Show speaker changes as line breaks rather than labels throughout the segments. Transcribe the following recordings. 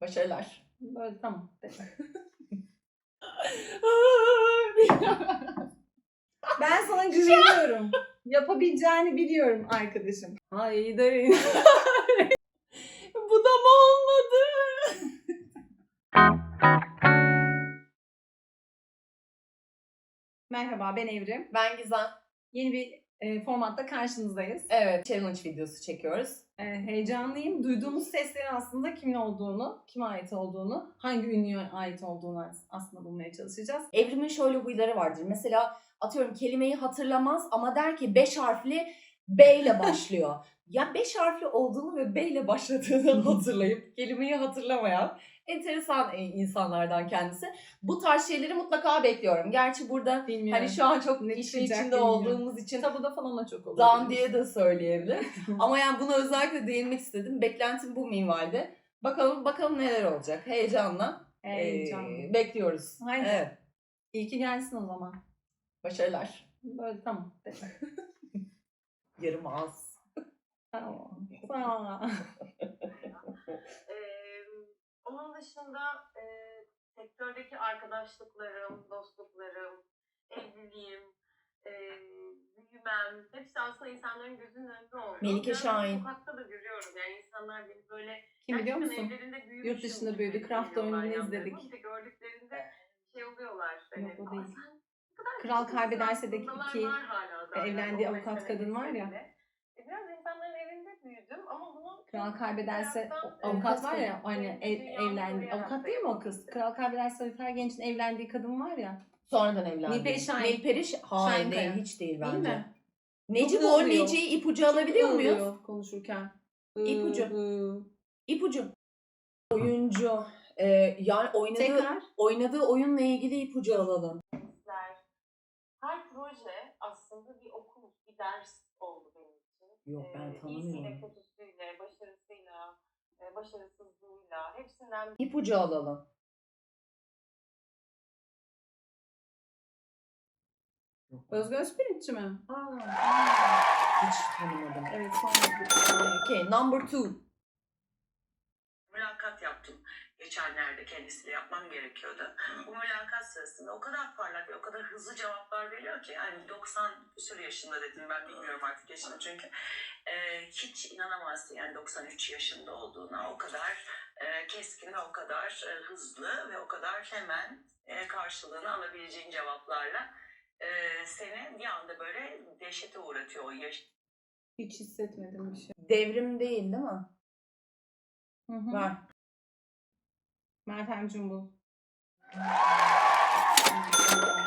Başarılar.
Böyle tamam. ben sana güveniyorum. Yapabileceğini biliyorum arkadaşım. Haydi.
Bu da mı olmadı?
Merhaba ben Evrim.
Ben Gizem.
Yeni bir e, formatta karşınızdayız.
Evet, challenge videosu çekiyoruz.
E, heyecanlıyım. Duyduğumuz seslerin aslında kimin olduğunu, kime ait olduğunu, hangi ünlüye ait olduğunu as- aslında bulmaya çalışacağız.
Evrimin şöyle huyları vardır. Mesela atıyorum kelimeyi hatırlamaz ama der ki beş harfli B ile başlıyor. ya beş harfli olduğunu ve B ile başladığını hatırlayıp kelimeyi hatırlamayan enteresan e, insanlardan kendisi. Bu tarz şeyleri mutlaka bekliyorum. Gerçi burada
Bilmiyorum.
hani şu an çok
Ne
işin içinde
bilmiyorum.
olduğumuz için
Tabuda falan da çok olur.
dan diye de söyleyebilir. Ama yani buna özellikle değinmek istedim. Beklentim bu minvalde. Bakalım bakalım neler olacak. Heyecanla e,
Heyecanlı.
bekliyoruz.
Aynen.
Evet.
İyi ki gelsin o zaman.
Başarılar.
Böyle tamam.
Yarım ağız.
Tamam. Sağ ol.
Onun dışında e, sektördeki arkadaşlıklarım, dostluklarım, evliliğim, e, büyümem hepsi aslında insanların gözünün önünde oluyor.
Melike
Biraz
Şahin.
Sokakta da görüyorum yani insanlar beni böyle
Kim biliyor musun? Yurt dışında büyüdü.
Geliyorlar
oyununu izledik.
İşte gördüklerinde şey oluyorlar. Hani,
Yok, o değil.
"Aa, sen ne kadar
Kral
var hala zaten,
evlendiği
15
avukat kadın var ya.
geçse bile. E, Biraz insanların evinde büyüdüm ama bunu
Kral kaybederse
hayattan,
o- avukat var ya
benim
ev, evlendi. Avukat değil mi o kız? Kral kaybederse Zafer Genç'in evlendiği kadın var ya.
Sonradan evlendi.
Nilperi Şahin.
Nilperi Ş- Hayır
Şahinkaya.
değil hiç değil
Değil
bence.
mi?
Neci
Çok
bu
oluyor.
Neci'yi ipucu alabiliyor
Çok
muyuz?
Konuşurken.
İpucu.
Hı, hı.
İpucu. Oyuncu. Ee, yani oynadığı,
Tekrar.
oynadığı oyunla ilgili ipucu alalım.
Her proje aslında bir okul, bir ders oldu benim için.
Yok ben
Ee, iyisiyle,
tanımıyorum.
Başarısızlığıyla hepsinden
İpucu alalım.
Özgür Özpirinççi mi?
Hiç tanımadım.
Evet sonra.
Okay, number two.
mülakat yaptım. Geçenlerde kendisiyle yapmam gerekiyordu. Bu mülakat sırasında o kadar parlak ve o kadar hızlı cevaplar veriyor ki yani 90 küsur yaşında dedim ben bilmiyorum artık yaşını çünkü Ee, hiç inanamazsın yani 93 yaşında olduğuna o kadar e, keskin ve o kadar e, hızlı ve o kadar hemen e, karşılığını alabileceğin cevaplarla e, seni bir anda böyle dehşete uğratıyor o yaş
Hiç hissetmedim bir şey.
Devrim değil değil mi?
Hı hı.
Ver.
Meltem Cumbul.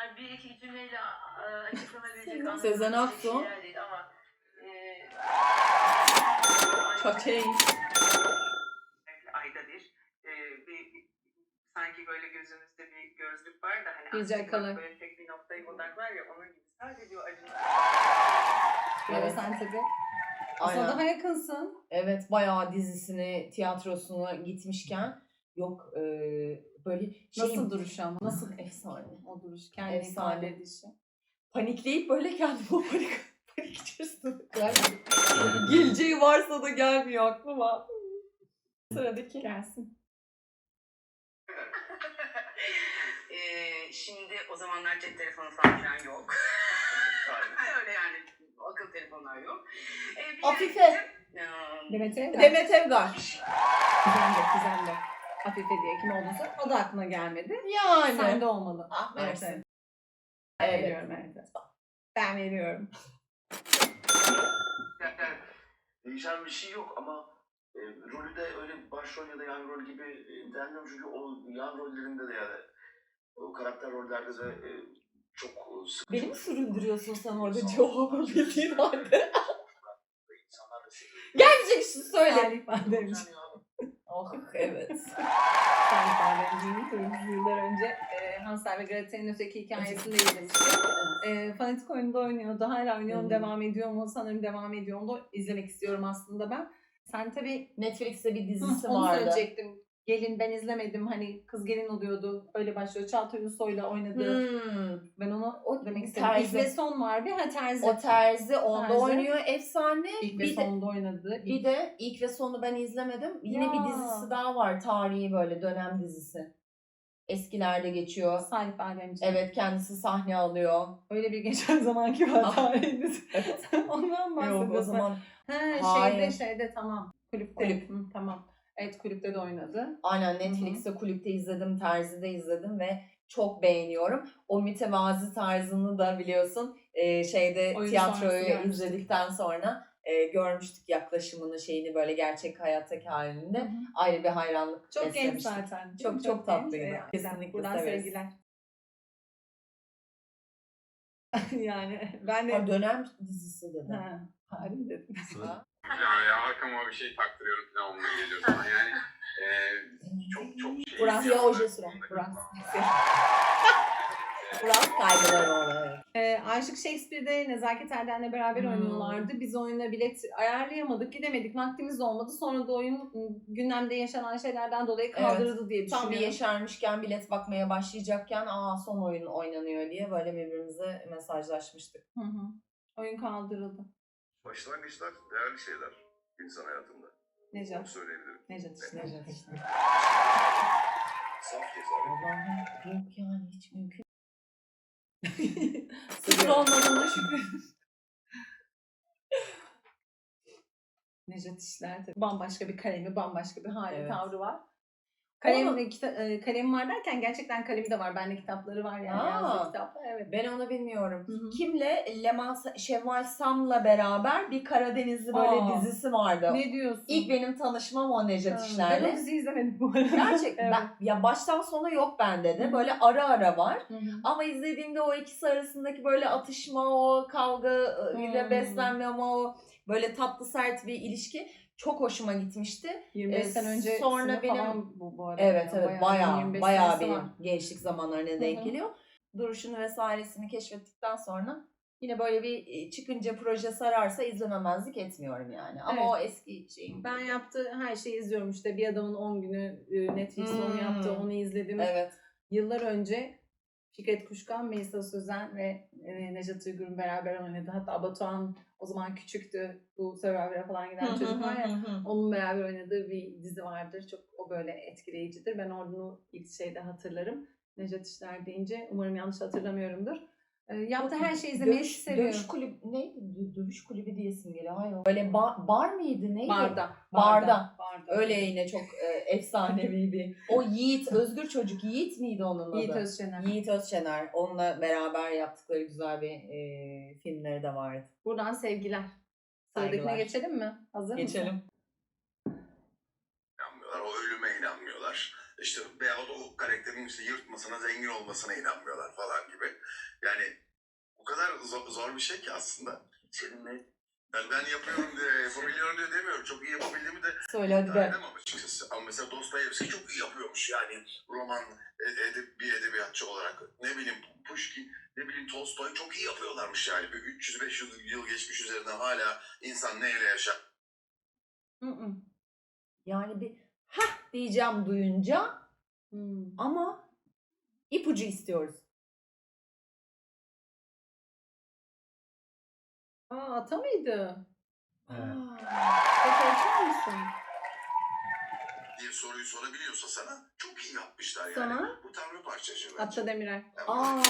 Bunlar bir iki cümleyle açıklanabilecek anlamda
Sezen Aksu.
şeyler değil ama e,
Çaçey.
ayda bir, e, bir, bir- sanki böyle gözümüzde bir gözlük var da hani
Güzel
aslında
kalır.
böyle tek bir noktayı odaklar ya onun gibi sadece o acı
Evet.
Evet.
sen tabii. Aslında
Aynen.
daha yakınsın.
Evet bayağı dizisini, tiyatrosuna gitmişken yok e, böyle şey
Nasıl duruş ama?
nasıl efsane.
O duruş. Kendi
Efsane.
ifade edişi.
Panikleyip böyle kendimi o panik, panik içerisinde. Geleceği varsa da gelmiyor aklıma. Sıradaki.
Gelsin.
Ee, şimdi o zamanlar cep telefonu falan filan yok. Öyle yani akıl telefonlar yok. Ee, bir
Afife.
yere gittim. Ee,
Demet Evgar.
Demet Evgar.
Güzel de, güzel de. Afife diye kim olduğunu söyle. O da aklına gelmedi.
Yani.
Sen de olmalı.
Ah
Evet,
versin.
evet. Ben
Evet.
veriyorum evet. Ben veriyorum.
Yani değişen bir şey yok ama e, rolü de öyle başrol ya da yan rol gibi e, denmiyorum çünkü o yan rollerinde de yani o karakter rollerde de e, çok e, sıkıcı.
Beni mi süründürüyorsun sen orada cevabı bildiğin halde? Gelmeyecek işte söyle.
Ya,
Oh evet.
Bademci'nin tabii yıllar önce e, Hansel ve Gretel'in öteki hikayesinde izlemiştim. E, fanatik oyunda oynuyordu. Hala oynuyor mu,
Hı hı.
devam ediyor mu? Sanırım devam ediyor mu? İzlemek istiyorum aslında ben. Sen tabii
Netflix'te bir
Hı,
dizisi
onu
vardı.
söyleyecektim. Gelin ben izlemedim hani kız gelin oluyordu öyle başlıyor. Çağatay Ulusoy'la oynadı.
Hmm.
Ben onu
O
demek istedim.
terzi.
İlk ve son var bir ha terzi.
O terzi onda
Terzi.
oynuyor efsane.
İlk ve
bir de,
sonunda oynadı.
bir de ilk ve sonu ben izlemedim. Yine
Ya.
bir dizisi daha var. Tarihi böyle dönem dizisi. Eskilerde geçiyor.
Salih Alemci.
Evet kendisi sahne alıyor.
Öyle bir geçen zamanki var
Ah.
tarihinde. Ondan bahsediyorsun.
Yok o zaman
Ha,
Hayır.
şeyde şeyde tamam. Kulüpte.
Kulüp.
Hı, tamam. Evet kulüpte de oynadı.
aynen Netflix'te kulüpte izledim, Terzi'de izledim ve çok beğeniyorum. O mütevazi tarzını da biliyorsun e, şeyde
Oyun
tiyatroyu izledikten sonra e, görmüştük yaklaşımını şeyini böyle gerçek hayattaki halinde ayrı bir hayranlık
Çok genç zaten.
Çok, çok tatlıydı.
Ee,
Kesinlikle
Buradan
severiz.
sevgiler. yani ben de
Ha, dönem dizisi dedi.
ha, harbi dedim.
Yani ya arkama bir şey taktırıyorum falan onunla geliyor sana. Yani e, çok çok şey.
Burak siyah oje süren.
Burak.
Burak kaygıları evet.
Ee, Aşık Shakespeare'de Nezaket Erden'le beraber
Hmm.
oynuyorlardı. Biz oyuna bilet ayarlayamadık, gidemedik. Vaktimiz de olmadı. Sonra da oyun gündemde yaşanan şeylerden dolayı kaldırıldı diye
Tam bir
düşünüyorum.
yeşermişken bilet bakmaya başlayacakken aa son oyun oynanıyor diye böyle birbirimize mesajlaşmıştık.
Hı hı. Oyun kaldırıldı.
Başlangıçlar değerli şeyler insan hayatında. Onu
Nejat.
söyleyebilirim.
Nejat işte.
Nejat işte.
Saf cesaret.
Allah'ım yok yani hiç mümkün.
Sıfır olmadığına şükür. Nejat işler tabii. Bambaşka bir kalemi, bambaşka bir hali,
Evet.
tavrı var. Kalem, kita- e, kalemi var derken gerçekten kalemi de var. Bende kitapları var yani.
Aa.
Kitaplar. Evet.
Ben onu bilmiyorum.
Hı hı.
Kimle? Leman Şevval Sam'la beraber bir Karadenizli böyle
Aa.
dizisi vardı.
Ne diyorsun?
İlk benim tanışmam o Nejat
Ha, Ben o
İşler'le.
diziyi izlemedim bu arada.
Gerçekten
Evet.
ben, ya baştan sona yok bende de. Böyle ara ara var.
Hı hı.
Ama izlediğimde o ikisi arasındaki böyle atışma, o kavga ile
Hmm.
beslenme ama o böyle tatlı sert bir ilişki çok hoşuma gitmişti.
25
Ee,
sene önce
sonra benim-
falan bu, bu arada.
Evet evet bayağı
25
bayağı
senesi
benim
var.
gençlik zamanlarına denk
hı.
geliyor. Duruşunu vesairesini keşfettikten sonra yine böyle bir e, çıkınca proje sararsa izlememezlik etmiyorum yani. Ama
Evet.
o eski şeyim.
Ben yaptığı her şeyi izliyorum işte. Bir adamın 10 günü e, Netflix'te onu
Hmm.
yaptı. Onu izledim.
Evet.
Yıllar önce Fikret Kuşkan, Melisa Sözen ve e, Nejat Uygur'un beraber oynadı. Hatta Batuhan o zaman küçüktü. Bu Survivor'a falan giden çocuk var ya. Onun beraber oynadığı bir dizi vardır. Çok o böyle etkileyicidir. Ben onu ilk şeyde hatırlarım. Nejat İşler deyince umarım yanlış hatırlamıyorumdur. E, yaptığı her şeyi izlemeyi
Dövüş,
seviyorum.
dövüş kulübü? Dö- Dövüş kulübü diyesim geliyor. Hayır. Böyle ba- bar mıydı neydi?
Barda.
Barda.
Barda.
Öyle yine çok e, efsanevi bir. O Yiğit, özgür çocuk. Yiğit miydi onun adı?
Yiğit Özşener.
Yiğit Özşener. Onunla beraber yaptıkları güzel bir e, filmleri de vardı.
Buradan sevgiler. Sıradakine
Saygılar.
geçelim mi? Hazır mısın?
Geçelim.
İnanmıyorlar. O ölüme inanmıyorlar. İşte veyahut o karakterin işte yırtmasına, zengin olmasına inanmıyorlar falan gibi. Yani o kadar zor, zor bir şey ki aslında.
Seninle
Ben, ben yapıyorum diye, yapabiliyorum diye demiyorum. Çok iyi yapabildiğimi de
Söyle hadi be.
edemem açıkçası. Ama mesela Dostoyevski çok iyi yapıyormuş yani. Roman, ed- edeb, bir edebiyatçı olarak. Ne bileyim Pushkin, ne bileyim Tolstoy çok iyi yapıyorlarmış yani. Bir 300-500 yıl geçmiş üzerinden hala insan neyle yaşar?
Hı hı.
Yani bir hah diyeceğim duyunca
Hmm.
ama ipucu istiyoruz.
Aa ata mıydı?
Evet.
Aa,
Peki açar mısın?
diye soruyu sorabiliyorsa sana çok iyi yapmışlar yani.
Sana?
Bu tanrı parçası bence.
Ata Demirer.
Aa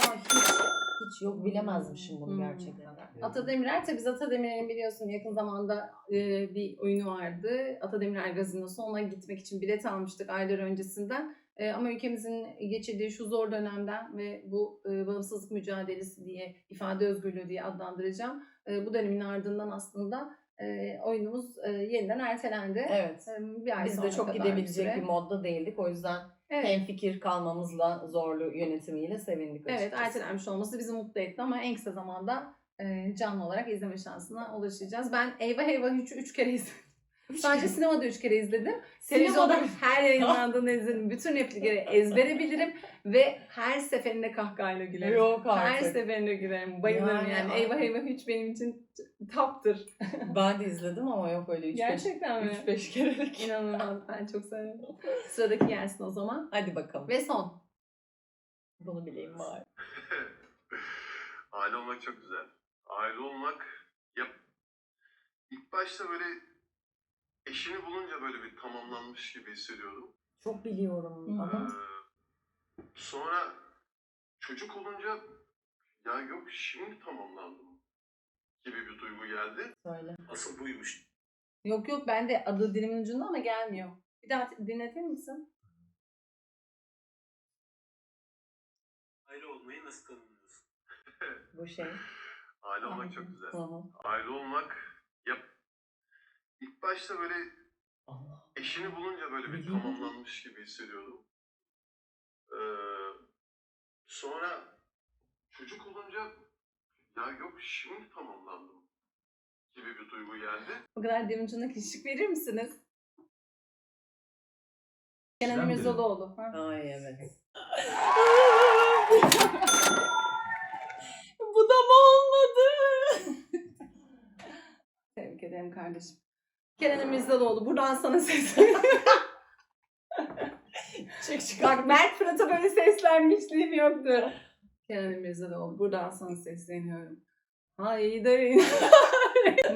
hiç, hiç yok bilemezmişim bunu
Hmm.
gerçekten.
Ata Demirer tabii biz Ata Demirer'in biliyorsun yakın zamanda e, bir oyunu vardı. Ata Demirer Gazinosu. Ona gitmek için bilet almıştık aylar öncesinden. E, ama ülkemizin geçirdiği şu zor dönemden ve bu e, bağımsızlık mücadelesi diye, ifade özgürlüğü diye adlandıracağım. E, bu dönemin ardından aslında e, oyunumuz e, yeniden ertelendi.
Evet.
E, bir ay
Biz
sonra
de çok
kadar
gidebilecek
süre.
bir modda değildik. O yüzden
Evet.
hem fikir kalmamızla zorlu yönetimiyle sevindik
Evet
açıkçası.
ertelenmiş olması bizi mutlu etti ama en kısa zamanda e, canlı olarak izleme şansına ulaşacağız. Ben Eyvah Eyvah 3'ü 3 kere izledim. Sadece sinemada üç kere izledim.
Sinemada-
Televizyonda her yayınlandığında izledim. Bütün replikleri ezbere bilirim ve her seferinde kahkahayla gülerim.
Yok
Her
artık.
seferinde gülerim. Bayılırım
Yani
yani. Eyvah eyvah hiç benim için taptır.
Ben de izledim ama yok öyle 3-5
Gerçekten mi?
3-5 kerelik.
İnanılmaz. Ben çok severim. Sıradaki gelsin o zaman.
Hadi bakalım.
Ve son.
Bunu bileyim bari.
Aile olmak çok güzel. Aile olmak ya ilk başta böyle eşini bulunca böyle bir tamamlanmış gibi hissediyorum.
Çok biliyorum
Ee, sonra çocuk olunca ya yok şimdi tamamlandım gibi bir duygu geldi.
söyle.
Asıl buymuş.
Yok yok ben de adı dilimin ucunda ama gelmiyor. Bir daha dinletir misin?
Aile olmayı nasıl tanımlıyorsun?
Bu şey.
Aile olmak çok güzel.
Hı hı.
Aile olmak ya ilk başta böyle eşini bulunca böyle bir tamamlanmış gibi hissediyordum. Ee, sonra çocuk olunca ya yok şimdi tamamlandım gibi bir duygu geldi.
O kadar dilimin ucundaki ışık verir misiniz? Kenan İmirzalıoğlu. Ha?
Ay evet. Bu da mı olmadı?
Tebrik ederim kardeşim. Kenan İmirzalıoğlu buradan sana sesleniyorum.
Çık çık.
Bak Mert Fırat'a böyle seslenmişliğim yoktu. Kenan İmirzalıoğlu buradan sana sesleniyorum. Haydi.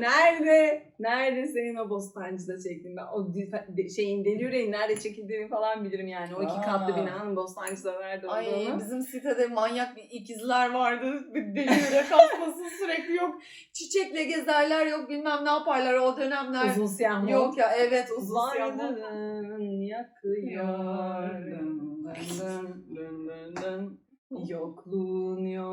nerede? Nerede senin o Bostancı'da çektiğin ben o şeyin deli yüreğin nerede çekildiğini falan bilirim yani. O iki katlı binanın Bostancı'da nerede
Ay
olduğunu.
bizim sitede manyak bir ikizler vardı. Bir deli yürek hastası sürekli yok. Çiçekle gezerler yok bilmem ne yaparlar o dönemler.
Uzun siyah mont.
Yok ya evet uzun siyah.
Varlığın yakıyor. Yokluğun yok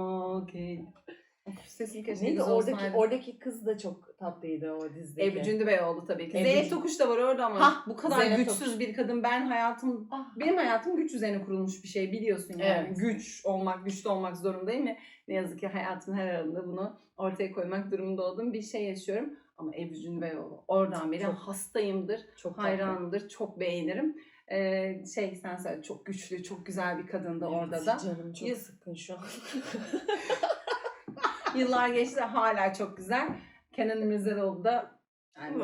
keşke
Neydi
güzel
oradaki
olsaydı.
oradaki kız da çok tatlıydı o dizideki.
Ebru Cündübeyoğlu tabii ki.
Ebru
Zeynep Tokuş da var orada ama
Hah,
bu kadar
Zeynep
güçsüz bir kadın. Ben hayatım,
Ah.
benim hayatım güç üzerine kurulmuş bir şey biliyorsun yani.
Evet.
Güç olmak, güçlü olmak zorundayım ve ne yazık ki hayatımın her alanında bunu ortaya koymak durumunda olduğum bir şey yaşıyorum. Ama Ebru Cündübeyoğlu oradan beri
Çok-
hastayımdır,
çok
hayranımdır, çok beğenirim. Ee, şey sen söyle çok güçlü, çok güzel bir kadındı orada da.
Canım çok
Yüz-
sıkkın şu an.
Yıllar geçti hala çok güzel. Kenan İmirzalıoğlu da yani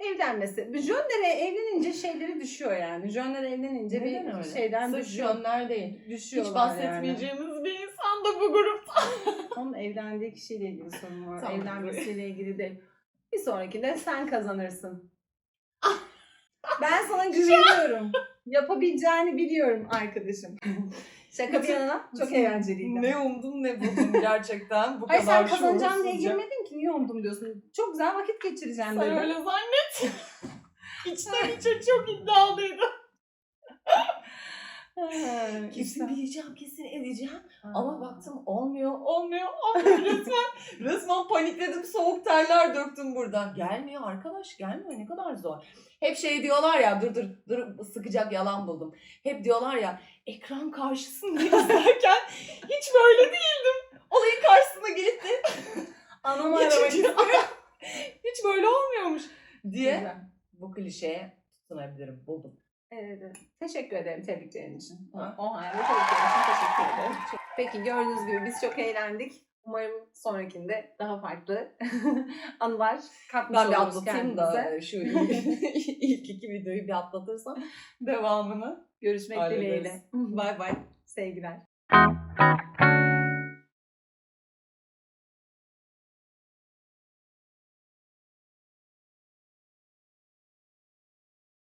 evlenmesi. Jönlere evlenince şeyleri düşüyor yani. Jönlere evlenince
Neden
bir
öyle?
şeyden
Sırf
düşüyor.
yönler değil.
Düşüyorlar
Hiç bahsetmeyeceğimiz bir insan da bu grupta.
Onun evlendiği kişiyle ilgili sorun var.
Tamam.
Evlenmesiyle ilgili de. Bir sonrakinde sen kazanırsın. ben sana güveniyorum. Yapabileceğini biliyorum arkadaşım. Şaka bir yana çok eğlenceliydi.
Ne umdum ne buldum gerçekten. Bu
Hayır sen
kadar
kazanacağım diye girmedin ki niye umdum diyorsun. Çok güzel vakit geçireceğim
Sen
dedim.
öyle zannet. İçten içe çok iddialıydı. Kesin bileceğim, kesin edeceğim. Ama baktım olmuyor, olmuyor, olmuyor resmen. resmen panikledim, soğuk terler döktüm burada. Gelmiyor arkadaş, gelmiyor. Ne kadar zor. Hep şey diyorlar ya, dur dur, dur sıkacak yalan buldum. Hep diyorlar ya, ekran karşısında izlerken hiç böyle değildim. Olayın karşısına gelip de
Anamı
hiç,
aramak
hiç böyle olmuyormuş diye
Güzel.
bu klişeye tutunabilirim. Buldum.
Evet. Teşekkür ederim tebriklerin için.
Ha.
O halde tebriklerin için teşekkür ederim. Peki gördüğünüz gibi biz çok eğlendik. Umarım sonrakinde daha farklı anılar katmış
Ben bir
oluruz
atlatayım
kendimize.
da şu ilk iki videoyu bir atlatırsam devamını
Görüşmek dileğiyle.
Bay bay.
Sevgiler.